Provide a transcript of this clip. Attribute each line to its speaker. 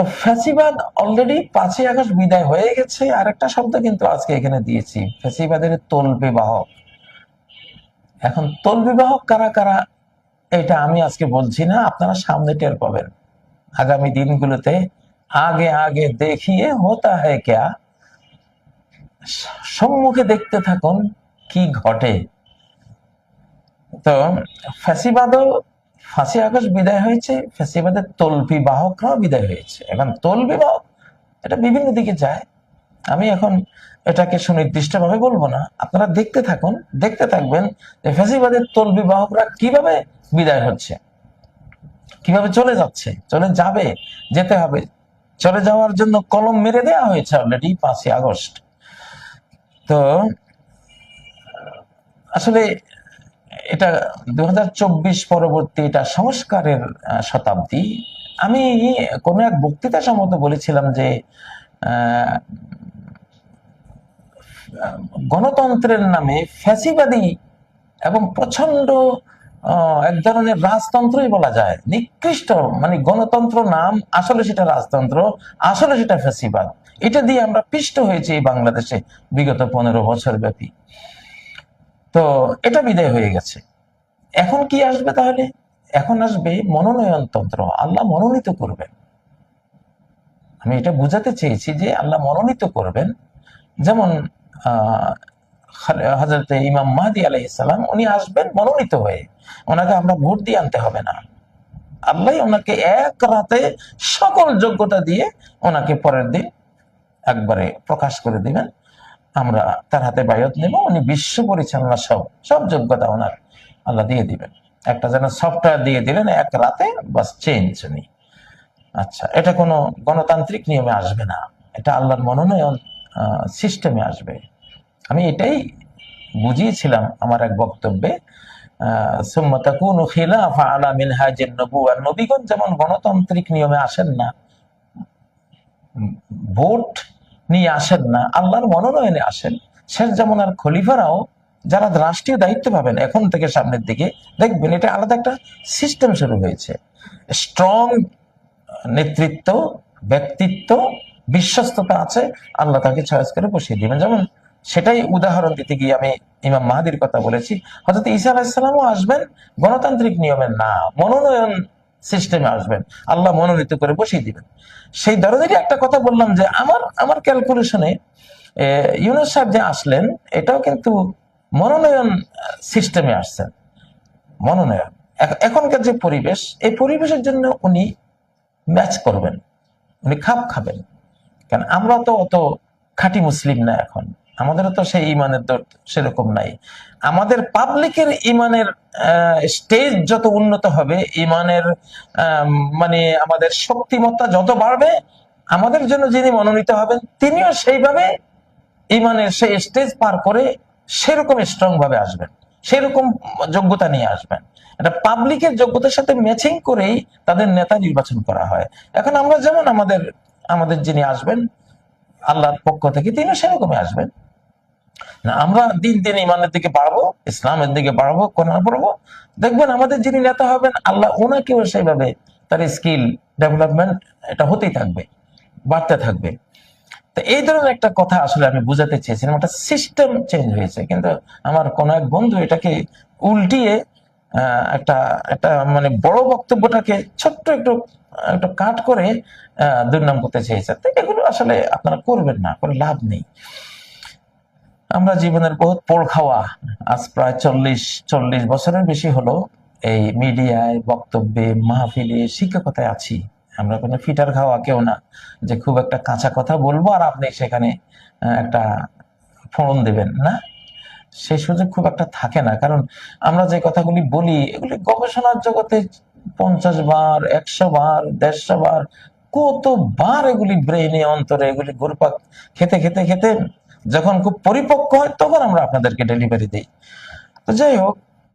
Speaker 1: তো ফ্যাসিবাদ অলরেডি পাঁচই আগস্ট বিদায় হয়ে গেছে। আর একটা শব্দ কিন্তু আজকে এখানে দিয়েছি। ফ্যাসিবাদের তোল বিবাহক। এখন তোল বিবাহক কারা কারা, এটা আমি আজকে বলছি না, আপনারা সামনে টের পাবেন। আগামী দিনগুলোতে আগে আগে দেখিয়ে হতা হয় ক্যা? সম্মুখে দেখতে থাকুন কি ঘটে। তো ফ্যাসিবাদও ফাঁসি আগস্ট বিদায় হয়েছে, ফ্যাসিবাদের তলবি বাহকরাও বিদায় হয়েছে। এখন তলবি বাহক, এটা বিভিন্ন দিকে যায়। আমি এখন এটাকে সুনির্দিষ্টভাবে বলব না। আপনারা দেখতে থাকুন, দেখতে থাকবেন যে ফ্যাসিবাদের তলবি বাহকরা কীভাবে বিদায় হচ্ছে, কীভাবে চলে যাচ্ছে, চলে যাবে, যেতে হবে। চলে যাওয়ার জন্য কলম মেরে দেওয়া হয়েছে অলরেডি পাঁচই আগস্ট। তো, আসলে এটা দু হাজার চব্বিশ পরবর্তী এটা সংস্কারের শতাব্দী। আমি কোন এক বক্তৃতা সম্মত বলেছিলাম যে গণতন্ত্রের নামে ফ্যাসিবাদী এবং প্রচণ্ড এক ধরনের রাজতন্ত্রই বলা যায়। নিকৃষ্ট মানে গণতন্ত্র নাম আসলে সেটা রাজতন্ত্র, আসলে সেটা ফ্যাসিবাদ। এটা দিয়ে আমরা পিষ্ট হয়েছি বাংলাদেশে বিগত পনেরো বছর ব্যাপী তো এটা বিদায় হয়ে গেছে। এখন কি আসবে তাহলে? এখন আসবে মনোনয়ন তন্ত্র। আল্লাহ মনোনীত করবেন। আমি এটা বুঝাতে চেয়েছি যে আল্লাহ মনোনীত করবেন। যেমন হজরত ইমাম মাহদি আলাইসালাম উনি আসবেন মনোনীত হয়ে। ওনাকে আমরা ভোট দিয়ে আনতে হবে না। আল্লাহ ওনাকে এক রাতে সকল যোগ্যতা দিয়ে ওনাকে পরের দিন একবারে প্রকাশ করে দিবেন। আমরা তার হাতে বায়ত নেব, উনি বিশ্ব পরিচালনা সব সব যোগ্যতা ওনার। আল্লাহ দিয়ে দিবেন। একটা যেন সফটওয়্যার দিয়ে দিলেন, এক রাতে বাস চেঞ্জ উনি। আচ্ছা এটা কোনো গণতান্ত্রিক নিয়মে আসবে না। এটা আল্লাহর মনোনয়ন সিস্টেমে আসবে। আমি এটাই বুঝিয়েছিলাম আমার এক বক্তব্যে। নবীগণ যেমন গণতান্ত্রিক নিয়মে আসেন না ভোট নিয়ে আসেন না, আল্লাহর মনোনয়নে আসেন। শেষ যেমন আর খলিফারাও যারা রাষ্ট্রীয় দায়িত্ব পাবেন এখন থেকে সামনের দিকে, দেখবেন এটা আলাদা একটা সিস্টেম শুরু হয়েছে। স্ট্রং নেতৃত্ব, ব্যক্তিত্ব, বিশ্বস্ততা আছে, আল্লাহ তাকে চয়েস করে বসিয়ে দিবেন। যেমন সেটাই উদাহরণ দিতে গিয়ে আমি ইমাম মাহাদির কথা বলেছি। হয়তো ঈসা আলাহিসাল্লামও আসবেন, গণতান্ত্রিক নিয়মের না, মনোনয়ন সিস্টেমে আসবেন। আল্লাহ মনোনীত করে বসিয়ে দিবেন। সেই ধরনেরই একটা কথা বললাম যে, আমার আমার ক্যালকুলেশনে ইউনুস সাহেব যে আসলেন, এটাও কিন্তু মনোনয়ন সিস্টেমে আসছেন। মনোনয়ন। এখ- এখনকার যে পরিবেশ, এই পরিবেশের জন্য উনি ম্যাচ করবেন। উনি খাপ খাবেন। কারণ আমরা তো অত খাঁটি মুসলিম না এখন। আমাদেরও তো সেই ইমানের দর সেরকম নাই। আমাদের পাবলিকের ইমানের স্টেজ যত উন্নত হবে, ইমানের মানে আমাদের শক্তিমত্তা যত বাড়বে, আমাদের জন্য যিনি মনোনীত হবেন, তিনিও সেইভাবে ইমানের সেই স্টেজ পার করে সেরকম স্ট্রং ভাবে আসবেন, সেরকম যোগ্যতা নিয়ে আসবেন। এটা পাবলিকের যোগ্যতার সাথে ম্যাচিং করেই তাদের নেতা নির্বাচন করা হয়। এখন আমরা যেমন আমাদের আমাদের যিনি আসবেন, আল্লাহর পক্ষ থেকে তিনিও সেরকমই আসবেন। না, আমরা দিন দিন ইমানের দিকে বাড়বো, ইসলামের দিকে বাড়বো, কোরআন পড়ব। দেখবেন আমাদের যিনি নেতা হবেন, আল্লাহ ওনাকেও সেইভাবে তার স্কিল ডেভেলপমেন্ট এটা হতেই থাকবে, বাড়তে থাকবে। তো এই ধরনের একটা কথা আসলে আমি বুঝাতে চেয়েছিলাম একটা সিস্টেম চেঞ্জ হয়েছে, কিন্তু আমার কোন এক বন্ধু এটাকে উল্টিয়ে একটা একটা মানে বড় বক্তব্যটাকে ছোট্ট একটু একটু কাট করে দুর্নাম করতে চেয়েছে। তো এগুলো আসলে আপনারা করবেন না করে লাভ নেই। আমরা জীবনের বহুত পোড় খাওয়া আজ প্রায় চল্লিশ চল্লিশ বছরের বেশি হলো এই মিডিয়ায়, বক্তব্যে, মাহফিলে, শিক্ষকতায় আছি। আমরা কোনো ফিটার খাওয়া কেউ না। যে খুব একটা কাঁচা কথা বলব আর আপনি সেখানে একটা ফোন দেবেন, না? সেই সুযোগ খুব একটা থাকে না। কারণ আমরা যে কথাগুলি বলি, এগুলি গবেষণার জগতে পঞ্চাশ বার, একশো বার, দেড়শো বার, কতবার এগুলি ব্রেনে অন্তরে এগুলি ঘুরপাক খেতে খেতে খেতে যখন খুব পরিপক্ক হয় তখন আমরা আপনাদেরকে ডেলিভারি দিই। তো যাই হোক